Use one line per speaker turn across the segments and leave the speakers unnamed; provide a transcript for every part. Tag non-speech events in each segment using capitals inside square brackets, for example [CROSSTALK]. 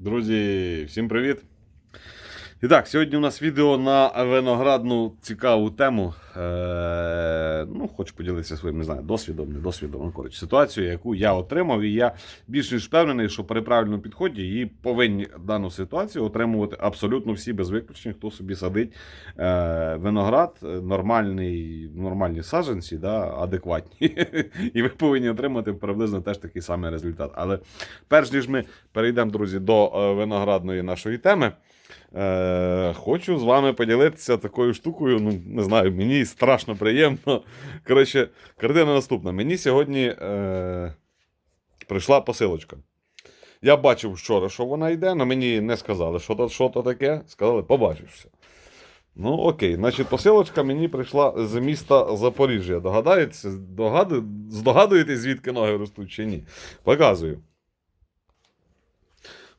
Друзі, всім привіт! І так, сьогодні у нас відео на виноградну цікаву тему. Е, ну, хочу поділитися своїм не знаю, досвідом, не досвідом, ну, коротше, ситуацією, яку я отримав, і я більш ніж впевнений, що при правильному підході її повинні дану ситуацію отримувати абсолютно всі без виключення, хто собі садить е, виноград, е, нормальний, нормальні саджанці, да, адекватні. [LAUGHS] І ви повинні отримати приблизно теж такий самий результат. Але перш ніж ми перейдемо, друзі, до е, виноградної нашої теми. Е, хочу з вами поділитися такою штукою. Ну, не знаю, мені страшно приємно. Коротше, картина наступна. Мені сьогодні е, прийшла посилочка. Я бачив вчора, що вона йде, але мені не сказали, що то, що то таке. Сказали, побачишся. Ну, окей, значить, посилочка мені прийшла з міста Запоріжжя. Догадаєтеся, догаду, здогадуєтесь, звідки ноги ростуть чи ні? Показую.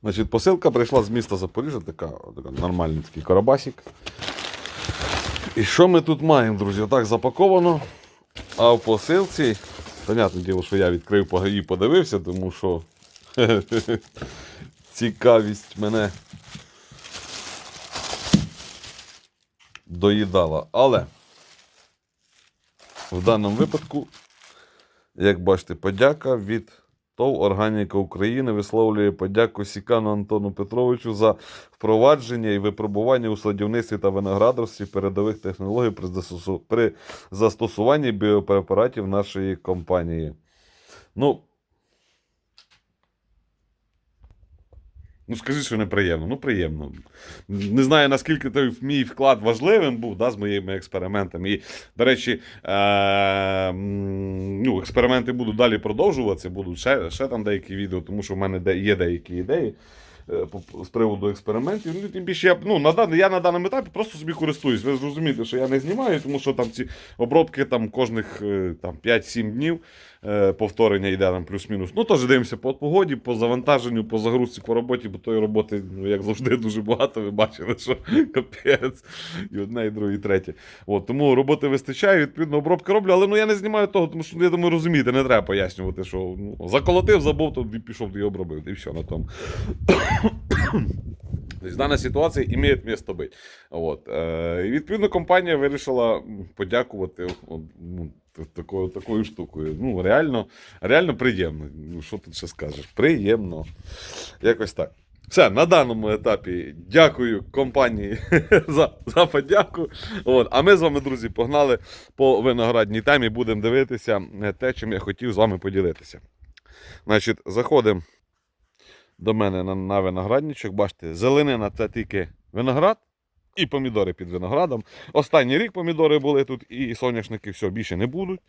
Значить, посилка прийшла з міста Запоріжжя, така, така нормальний такий карабасик. І що ми тут маємо, друзі? Отак запаковано. А в посилці, понятне діло, що я відкрив і подивився, тому що [LAUGHS] цікавість мене доїдала. Але в даному випадку, як бачите, подяка від ТОВ Органіка України висловлює подяку Сікану Антону Петровичу за впровадження і випробування у садівництві та виноградарстві передових технологій при, застосу- при застосуванні біопрепаратів нашої компанії. Ну, Ну, скажи, що неприємно. Ну, приємно. Не знаю, наскільки той мій вклад важливим був да, з моїми експериментами. І, до речі, е- ну, експерименти будуть далі продовжуватися, будуть ще, ще там деякі відео, тому що в мене є деякі ідеї е, з приводу експериментів. Ну, тим більше я, ну, на, я на даному етапі просто собі користуюсь. Ви зрозумієте, що я не знімаю, тому що там ці обробки там, кожних е, там, 5-7 днів повторення йде там плюс-мінус. Ну, теж дивимося по погоді, по завантаженню, по загрузці, по роботі, бо тої роботи, ну, як завжди, дуже багато. Ви бачили, що [LAUGHS] капець. І одне, і друге, і третє. От, тому роботи вистачає, відповідно, обробки роблю, але ну, я не знімаю того, тому що ну, я думаю, розумієте, не треба пояснювати, що ну, заколотив, забув, то пішов і обробив, і все на тому. Тобто дана ситуація має місто бути. От. Е, і відповідно компанія вирішила подякувати ну, такою, такою штукою. Ну, реально, реально приємно. Ну, що тут ще скажеш? Приємно. Якось так. Все, на даному етапі дякую компанії [LAUGHS] за, за подяку. От. А ми з вами, друзі, погнали по виноградній темі. Будемо дивитися е, те, чим я хотів з вами поділитися. Значить, заходимо до мене на, на виноградничок. Бачите, зеленина це тільки виноград і помідори під виноградом. Останній рік помідори були тут, і соняшники все більше не будуть.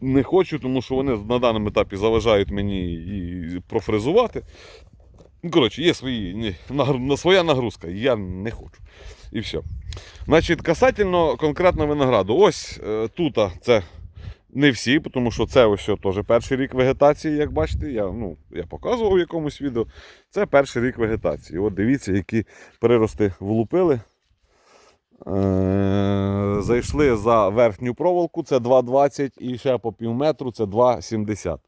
Не хочу, тому що вони на даному етапі заважають мені і профрезувати. Ну, коротше, є свої, ні, нагру- на- своя нагрузка, я не хочу. І все. Значить, касательно конкретно винограду. Ось е, тут це не всі, тому що це ось теж перший рік вегетації, як бачите, я, ну, я показував в якомусь відео. Це перший рік вегетації. От дивіться, які прирости влупили. Е, зайшли за верхню проволоку, це 2,20 і ще по пів метру це 2,70.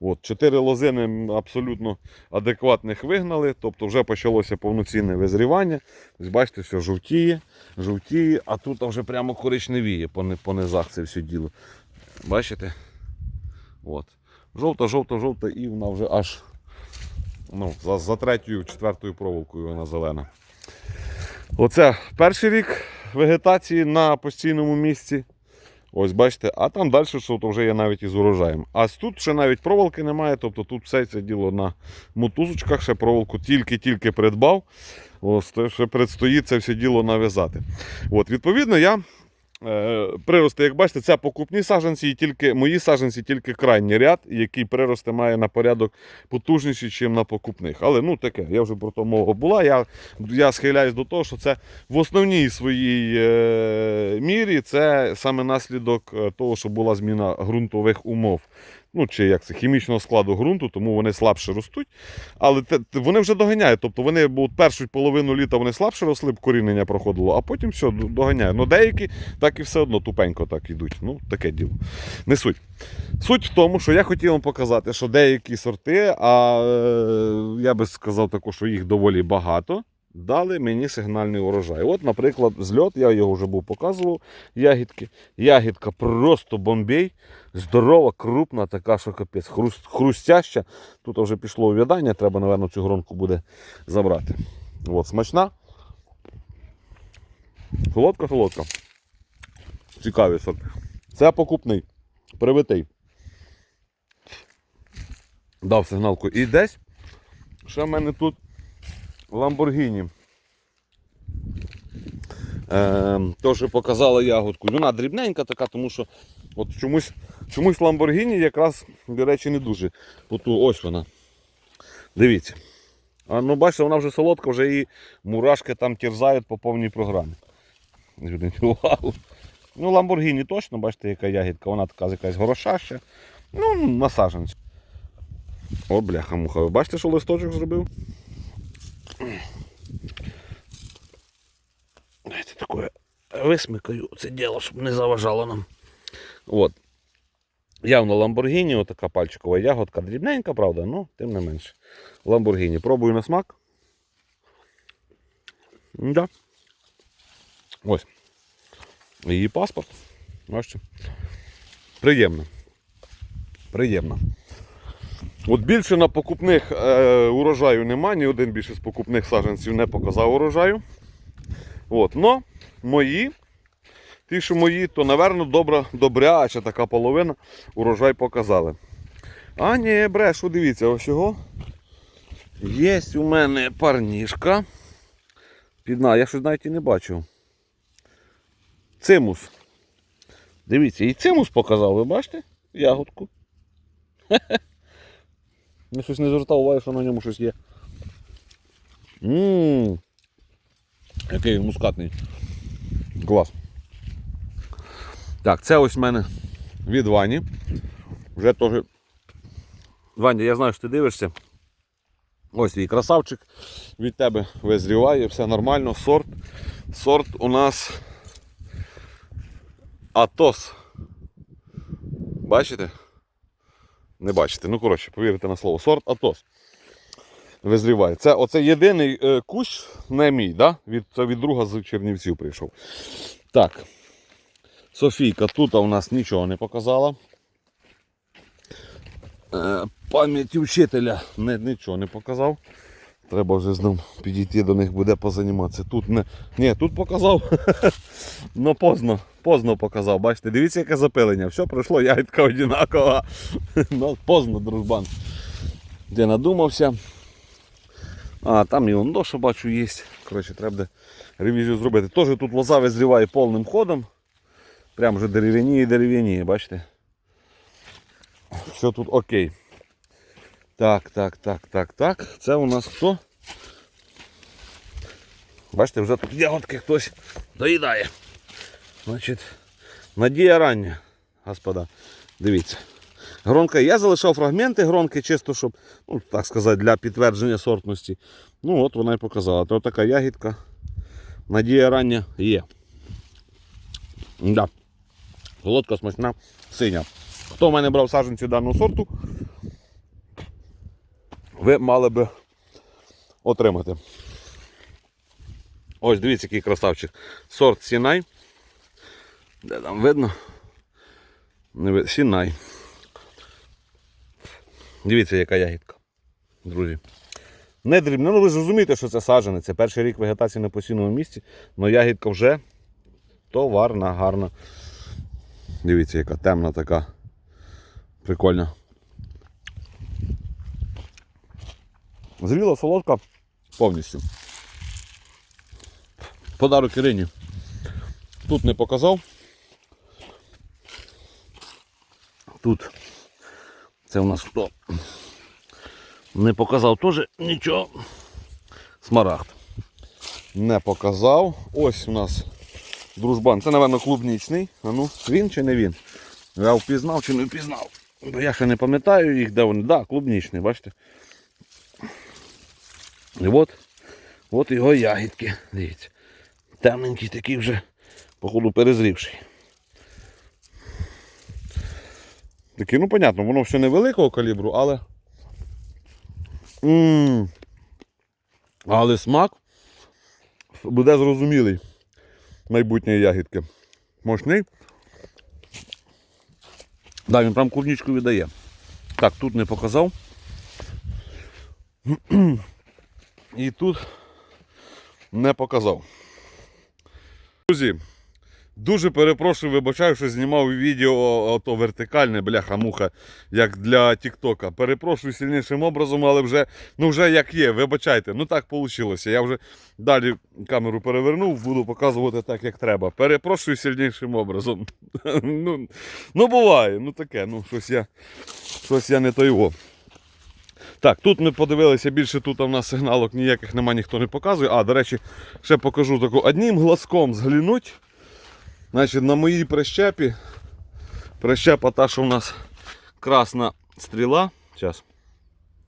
От, чотири лозини абсолютно адекватних вигнали, тобто вже почалося повноцінне визрівання. Ось бачите, все жовтіє, жовтіє, а тут вже прямо коричневіє по, низах це все діло. Бачите? От. Жовта, жовта, жовта, і вона вже аж ну, за, за третьою, четвертою проволокою вона зелена. Оце перший рік вегетації на постійному місці. Ось бачите, а там далі що то вже є навіть із урожаєм. А тут ще навіть проволоки немає, тобто тут все це діло на мотузочках, ще проволоку тільки-тільки придбав. Ось ще предстоїть це все діло нав'язати. От, відповідно, я прирости, як бачите, це покупні саджанці, і тільки мої саджанці, тільки крайній ряд, який прирости має на порядок потужніші, ніж на покупних. Але ну таке, я вже про то мова була. Я, я схиляюсь до того, що це в основній своїй е, мірі це саме наслідок е, того, що була зміна ґрунтових умов. Ну чи як це, хімічного складу ґрунту, тому вони слабше ростуть. Але те, вони вже доганяють. Тобто вони бо першу половину літа вони слабше росли, корінення проходило, а потім все доганяють. Ну деякі так і все одно тупенько так йдуть. Ну, таке діло. Не суть. Суть в тому, що я хотів вам показати, що деякі сорти, а е, я би сказав також, що їх доволі багато. Дали мені сигнальний урожай. От, наприклад, зльот, я його вже був показував, ягідки. Ягідка просто бомбей, здорова, крупна, така, що капець, хруст, хрустяща. Тут вже пішло увядання, треба, напевно, цю гронку буде забрати. От, смачна. Солодка. Цікавий сорт. Це покупний, привитий. Дав сигналку. І десь ще в мене тут Lamborghini. Е, теж показала ягодку. Вона дрібненька така, тому що от чомусь, чомусь Lamborghini якраз, до речі, не дуже. Оту, ось вона. Дивіться. А ну бачите, вона вже солодка, вже її мурашки там терзають по повній програмі. Увагу. [LAUGHS] Ну, Lamborghini точно, бачите, яка ягідка, вона така якась горошаща. Ну, на саджанці. О, бляха муха. Ви бачите, що листочок зробив? Знаєте, таке висмикаю це діло, щоб не заважало нам. От. Явно Lamborghini, отака пальчикова ягодка, дрібненька, правда, ну, тим не менше. Lamborghini. Пробую на смак. Да. Ось. Її паспорт. Бачите? Приємно. Приємно. От більше на покупних е, урожаю нема, ні один більше з покупних саджанців не показав урожаю. От, но мої, ті, що мої, то, напевно, добра, добряча така половина урожай показали. А ні, брешу, дивіться, ось його. Є у мене парнішка. Підна, я щось навіть і не бачив. Цимус. Дивіться, і цимус показав, ви бачите? Ягодку. [LAUGHS] Я щось не звертав уваги, що на ньому щось є. Ммм. Який мускатний. Клас. Так, це ось в мене від Вані. Вже теж. Ваня, я знаю, що ти дивишся. Ось твій красавчик від тебе визріває, все нормально. Сорт. Сорт у нас Атос. Бачите? Не бачите. Ну, коротше, повірте на слово. Сорт Атос. Визріває. Це оце єдиний е, кущ, не мій, да? від, це від друга з Чернівців прийшов. Так. Софійка тут у нас нічого не показала. Е, пам'яті вчителя не, нічого не показав. Треба вже з ним підійти до них буде позаніматися. Тут не. Ні, тут показав. [LAUGHS] Ну поздно, поздно показав. Бачите, дивіться, яке запилення. Все пройшло, ягідка одинакова. [LAUGHS] Ну, поздно, дружбан. Де надумався. А, там і ондо, що бачу, є. Коротше, треба буде ревізію зробити. Теж тут лоза визріває повним ходом. Прям вже дерев'яніє, дерев'яніє, бачите? Все тут окей. Так, так, так, так, так. Це у нас хто? Бачите, вже тут ягодки хтось доїдає. Значить, надія рання, господа. Дивіться. Гронка, я залишав фрагменти гронки, чисто, щоб, ну, так сказати, для підтвердження сортності. Ну, от вона і показала. То така ягідка. Надія рання є. Да. Солодка, смачна, синя. Хто в мене брав саджанці даного сорту, ви мали би отримати. Ось, дивіться, який красавчик. Сорт Сінай. Де там видно? Сінай. Дивіться, яка ягідка, друзі. Не дрібна, ну ви ж розумієте, що це саджане. Це перший рік вегетації на постійному місці, але ягідка вже товарна, гарна. Дивіться, яка темна така. Прикольна. Зріла солодка повністю. Подарок Ірині. Тут не показав. Тут це у нас хто? Не показав теж нічого. Смарагд. Не показав. Ось у нас дружбан. Це, напевно, клубнічний. А ну, він чи не він? Я впізнав чи не впізнав.
Бо я ще не пам'ятаю їх, де вони. Да, клубнічний, бачите. І от, от його ягідки. Дивіться. Темненький такий вже, походу, перезрівший.
Такий, ну понятно, воно все невеликого калібру, але.
Ммм.
Але смак буде зрозумілий майбутньої ягідки. Мощний.
Да, він прям клубничку віддає. Так, тут не показав.
І тут не показав. Друзі, дуже перепрошую, вибачаю, що знімав відео ото вертикальне, бляха-муха, як для Тіктока. Перепрошую сильнішим образом, але вже, ну вже як є, вибачайте. Ну так вийшло. Я вже далі камеру перевернув, буду показувати так, як треба. Перепрошую сильнішим образом. [LAUGHS] ну, ну буває, ну таке, ну щось я, щось я не той во. Так, тут ми подивилися, більше тут у нас сигналок ніяких нема, ніхто не показує. А, до речі, ще покажу таку одним глазком зглянуть. Значить, на моїй прищепі. Прищепа та, що у нас красна стріла. Зараз.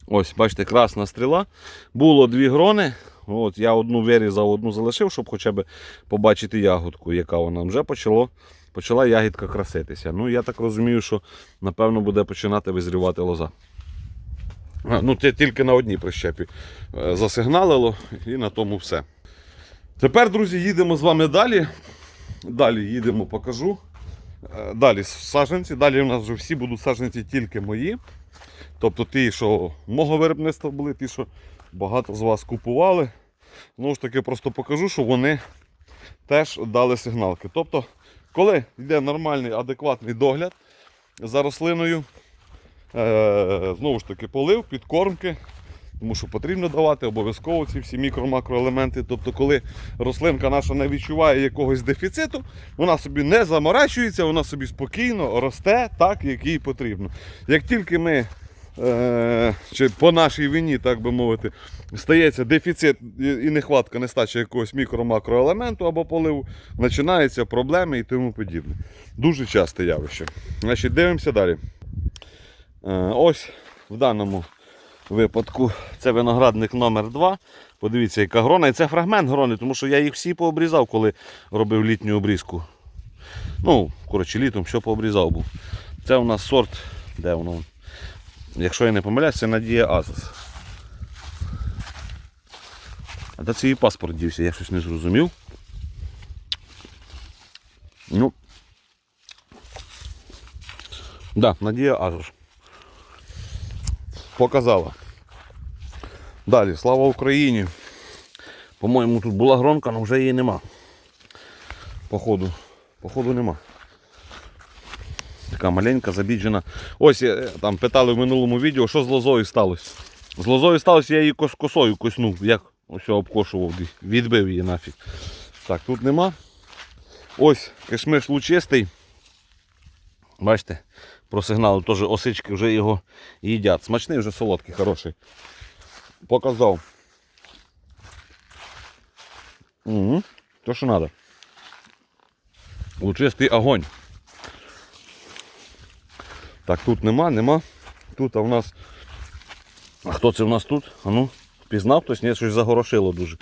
Ось, бачите, красна стріла. Було дві грони. От, я одну вирізав, одну залишив, щоб хоча б побачити ягодку, яка вона вже почало, почала ягідка краситися. Ну, я так розумію, що напевно буде починати визрівати лоза. Ну, тільки на одній прищепі е, засигналило і на тому все. Тепер, друзі, їдемо з вами далі. Далі їдемо, покажу. Е, Далі саджанці. Далі у нас вже всі будуть саджанці тільки мої. Тобто ті, що мого виробництва були, ті, що багато з вас купували. Знову ж таки, просто покажу, що вони теж дали сигналки. Тобто, коли йде нормальний, адекватний догляд за рослиною, Е, знову ж таки, полив, підкормки, тому що потрібно давати обов'язково ці всі мікро-макроелементи. Тобто, коли рослинка наша не відчуває якогось дефіциту, вона собі не заморачується, вона собі спокійно росте так, як їй потрібно. Як тільки ми, е, чи по нашій вині, так би мовити, стається дефіцит і нехватка, нестача якогось мікро-макроелементу або поливу, починаються проблеми і тому подібне. Дуже часте явище. Значить, дивимося далі. Е, Ось в даному випадку це виноградник номер 2 Подивіться, яка грона. І це фрагмент грони, тому що я їх всі пообрізав, коли робив літню обрізку. Ну, коротше, літом що пообрізав був. Це у нас сорт, де воно? Якщо я не помиляюсь, це Надія Азос. А де це її паспорт дівся, я щось не зрозумів. Ну. Да, Надія Азос показала. Далі, слава Україні. По-моєму, тут була гронка, але вже її нема. Походу. Походу нема. Така маленька, забіджена. Ось е, там питали в минулому відео, що з лозою сталося. З лозою сталося, я її кос косою коснув, як ось обкошував, відбив її нафіг. Так, тут нема. Ось кишмиш лучистий. Бачите, просигнали теж осички вже його їдять. Смачний вже солодкий, хороший. Показав. Угу. То, що треба. Лучистий огонь. Так, тут нема, нема. Тут а в нас. А хто це в нас тут? А ну, впізнав хтось? Ні, щось загорошило дуже.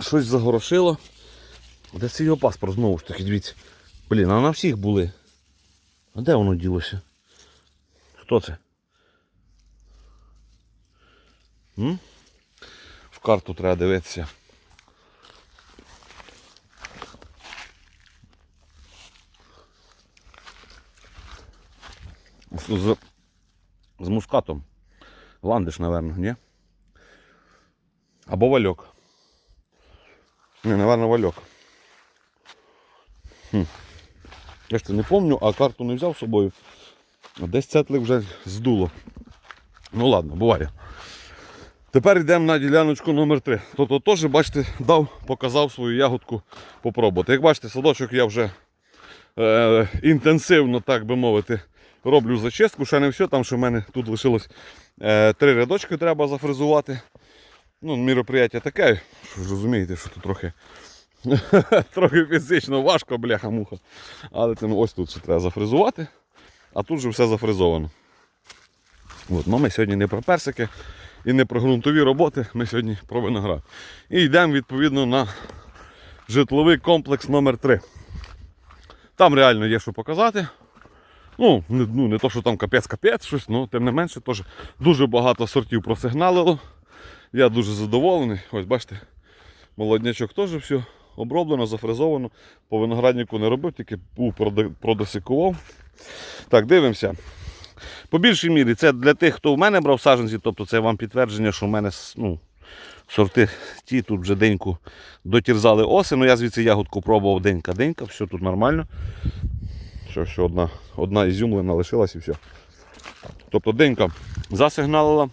Щось загорошило. Де це його паспорт знову ж таки, дивіться. Блін, а на всіх були. А де воно ділося? Хто це? М? В карту треба дивитися. З, з, мускатом. Ландиш, напевно, ні? Або вальок. Ні, напевно, вальок. Хм. Я ж це не пам'ятаю, а карту не взяв з собою. Десь цетлик вже здуло. Ну ладно, буває. Тепер йдемо на діляночку номер 3 Тобто теж, бачите, дав, показав свою ягодку попробувати. Як бачите, садочок я вже е, інтенсивно, так би мовити, роблю зачистку. Ще не все, там що в мене тут лишилось е, три рядочки треба зафрезувати. Ну, Міроприяття таке, що розумієте, що тут трохи [LAUGHS] Трохи фізично важко, бляха-муха. Але тим ось тут ще треба зафрезувати. а тут же все зафризовано. От, ну, ми сьогодні не про персики і не про ґрунтові роботи, ми сьогодні про виноград. І йдемо відповідно на житловий комплекс номер 3 Там реально є що показати. Ну, не, ну, не то, що там капець-капець щось, ну тим не менше, теж дуже багато сортів просигналило. Я дуже задоволений. Ось бачите, молоднячок теж все оброблено, зафрезовано. По винограднику не робив, тільки був. Так, дивимося. По більшій мірі, це для тих, хто в мене брав саджанці, тобто це вам підтвердження, що в мене ну, сорти ті тут вже деньку дотірзали оси. Ну я звідси ягодку пробував денька-денька, все тут нормально. Що, що одна, одна ізюмлина лишилась і все. Тобто денька засигналила.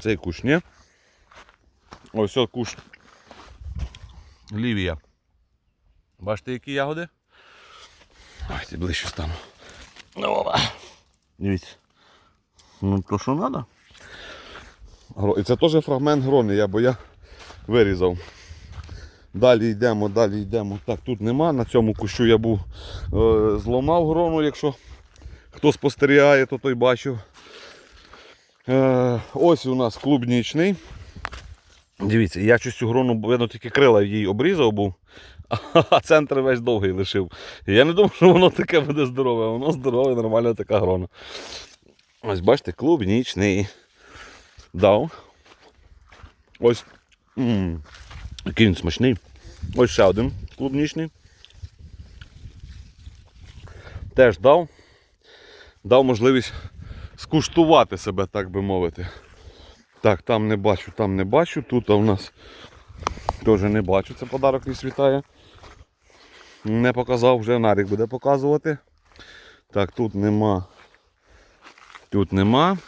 Цей кущ ні. Ось кущ Лівія. Бачите, які ягоди? Ось ближче стану. Ну, опа. Дивіться. Ну, то що треба. І це теж фрагмент грони, я, бо я вирізав. Далі йдемо, далі йдемо. Так, тут нема. На цьому кущу я був е, зламав грону, якщо хто спостерігає, то той бачив. Е, ось у нас клубнічний. Дивіться, я щось цю грону, видно, тільки крила їй обрізав був, [LAUGHS] а центр весь довгий лишив. Я не думав, що воно таке буде здорове, а воно здорове, нормальна така грона. Ось бачите, клубнічний. Дав. Ось. м, Який він смачний. Ось ще один клубнічний. Теж дав. Дав можливість скуштувати себе, так би мовити. Так, там не бачу, там не бачу. Тут у нас теж не бачу. Це подарок від світає. Не показав, вже Нарік буде показувати. Так, тут нема. Тут нема.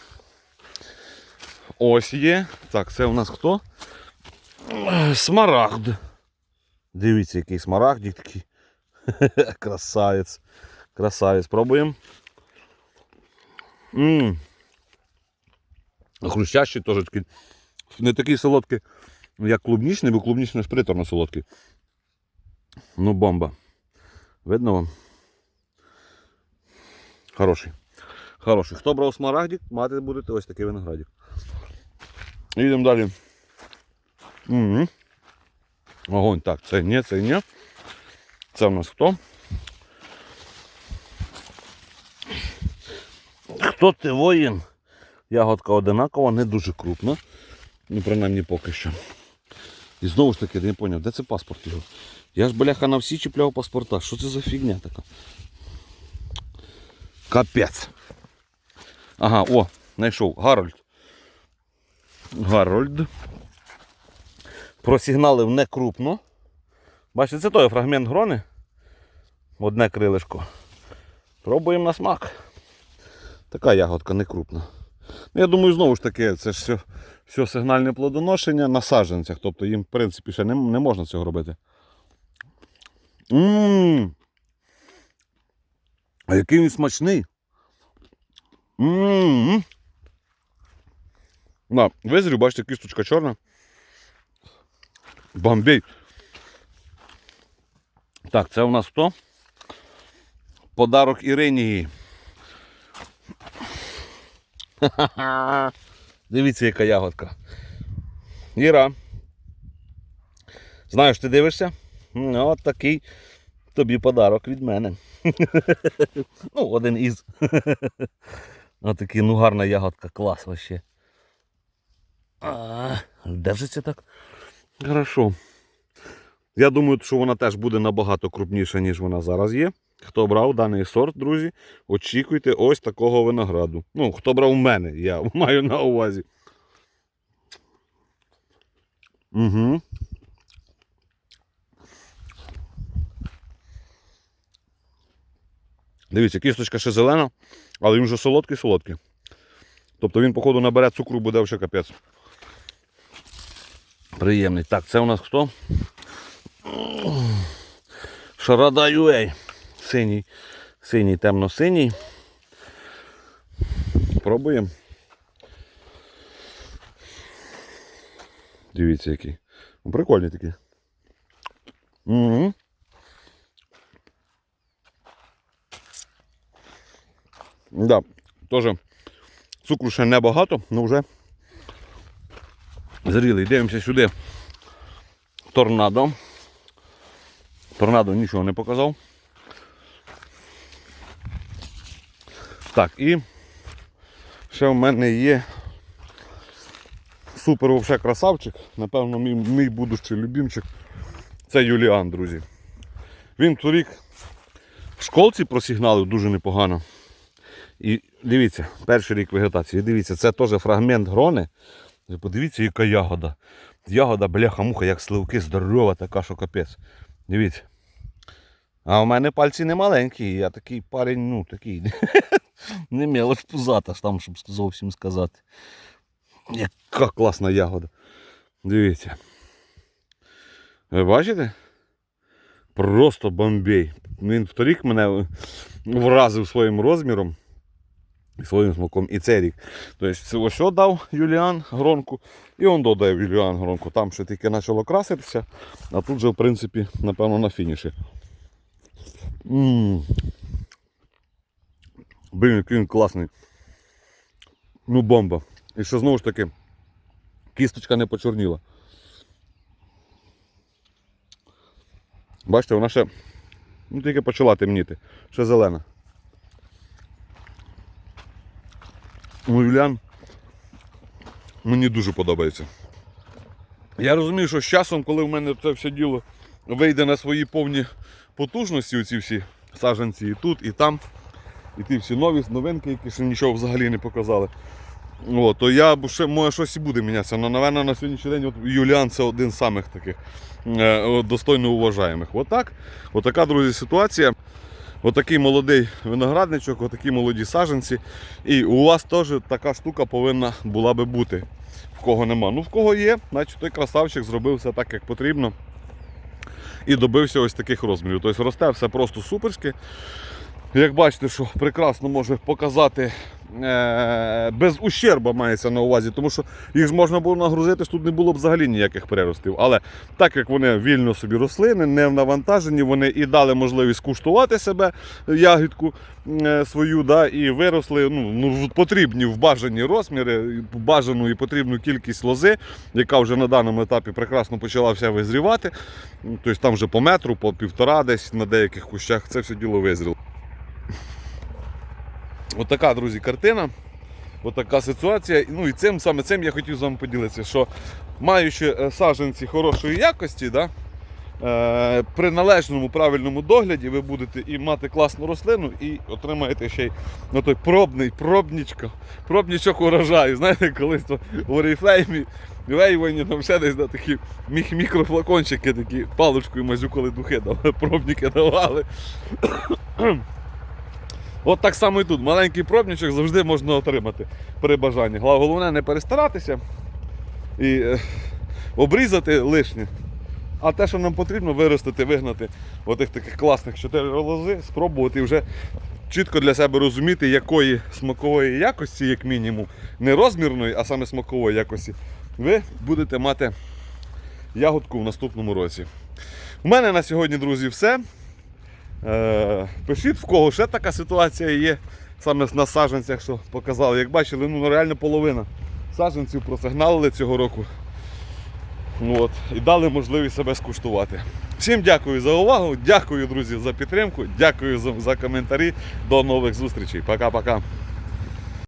Ось є. Так, це у нас хто? Смарагд. Дивіться, який смарагдик такий. [LAUGHS] Красавець. Красавець. Пробуємо. Хрустящий теж такий. Не такий солодкий, як клубнічний, бо клубнічний ж приторно солодкий. Ну, бомба. Видно вам? Хороший. Хороший. Хто брав смарагдик, мати будете ось такий виноградик. Їдемо далі. Угу. Огонь. Так, це ні, це ні. Це в нас хто? Хто ти воїн? Ягодка одинакова, не дуже крупна. Ну, принаймні поки що. І знову ж таки, я не зрозумів, де це паспорт його? Я ж бляха на всі чіпляв паспорта. Що це за фігня така? Капець. Ага, о, знайшов. Гарольд. Гарольд. Просигналив не крупно. Бачите, це той фрагмент грони. Одне крилишко. Пробуємо на смак. Така ягодка не крупна. Ну, Я думаю, знову ж таки, це ж все, все сигнальне плодоношення на саджанцях. Тобто їм, в принципі, ще не, не можна цього робити. Ммм. А який він смачний. Ммм. На, визрів, бачите, кісточка чорна. Бомбей. Так, це у нас хто? Подарок Іринії. [LAUGHS] Дивіться, яка ягодка. Іра. Знаєш, ти дивишся? От такий тобі подарок від мене. [LAUGHS] ну, один із. [LAUGHS] Отакий, ну гарна ягодка, клас вообще. А, держиться так. Хорошо. Я думаю, що вона теж буде набагато крупніша, ніж вона зараз є. Хто брав даний сорт, друзі, очікуйте ось такого винограду. Ну, хто брав у мене, я [LAUGHS] маю на увазі. Угу. Дивіться, кісточка ще зелена, але він вже солодкий-солодкий. Тобто він, походу, набере цукру, буде вже капець. Приємний. Так, це у нас хто? Шарада Юей. Синій. Синій, темно-синій. Пробуємо. Дивіться, який. Ну, Прикольний такий. Угу.
Да, теж цукру ще небагато, але вже зрілий. Дивимося сюди. Торнадо. Торнадо нічого не показав. Так, і ще в мене є супер вообще красавчик. Напевно, мій, мій будущий любимчик. Це Юліан, друзі. Він торік в школці просігналив дуже непогано. І дивіться, перший рік вегетації. Дивіться, це теж фрагмент грони. Подивіться, яка ягода. Ягода, бляха-муха, як сливки, здорова така, що капець. Дивіться. А у мене пальці не маленькі, я такий парень, ну такий. [LAUGHS] Не мелоч пузата там, щоб зовсім сказати. Яка класна ягода. Дивіться. Ви бачите? Просто бомбей. Він вторік мене вразив своїм розміром і своїм смаком. І цей рік. Тобто, ось що дав Юліан гронку, і он додав Юліан гронку. Там ще тільки почало краситися, а тут же, в принципі, напевно, на фініші. Блін, який він класний. Ну, бомба. І що знову ж таки, кісточка не почорніла. Бачите, вона ще ну, тільки почала темніти. Ще зелена. Ну, Юліан мені дуже подобається. Я розумію, що з часом, коли в мене це все діло вийде на свої повні потужності, оці всі саджанці і тут, і там, і ті всі нові новинки, які ще нічого взагалі не показали. О, то я ще може щось і буде мінятися. Але, напевно, на сьогоднішній день от Юліан це один з самих таких е, достойно уважаємих. Отак. Отака, друзі, ситуація. Отакий молодий виноградничок, отакі молоді саджанці. І у вас теж така штука повинна була би бути. В кого нема. Ну, в кого є, значить той красавчик зробив все так, як потрібно. І добився ось таких розмірів. Тобто росте все просто суперськи. Як бачите, що прекрасно може показати без ущерба мається на увазі, тому що їх ж можна було нагрузити, тут не було б взагалі ніяких приростів. Але так як вони вільно собі рослини, не в навантаженні, вони і дали можливість куштувати себе ягідку е, свою, да, і виросли ну, ну, в потрібні в бажані розміри, бажану і потрібну кількість лози, яка вже на даному етапі прекрасно почала вся визрівати. Тобто там вже по метру, по півтора десь на деяких кущах це все діло визріло. Отака, друзі, картина. Отака ситуація. Ну і цим саме цим я хотів з вами поділитися, що маючи е, саджанці хорошої якості, да, е, при належному правильному догляді ви будете і мати класну рослину, і отримаєте ще й ну, той пробний пробнічко, пробнічок урожаю. Знаєте, колись то в Оріфлеймі, Вейвоні, там ще десь да, такі міх- мікрофлакончики, такі паличкою мазюкали духи, давали, пробники давали. От так само і тут. Маленький пробничок завжди можна отримати при бажанні. Головне не перестаратися і е, обрізати лишнє. А те, що нам потрібно, виростити, вигнати отих таких класних чотири лози, спробувати вже чітко для себе розуміти, якої смакової якості, як мінімум, не розмірної, а саме смакової якості, ви будете мати ягодку в наступному році. У мене на сьогодні, друзі, все. Е, пишіть, в кого ще така ситуація є, саме на саджанцях, що показали. Як бачили, ну реально половина саджанців просигналили цього року. От, і дали можливість себе скуштувати. Всім дякую за увагу, дякую, друзі, за підтримку, дякую за коментарі. До нових зустрічей. Пока-пока.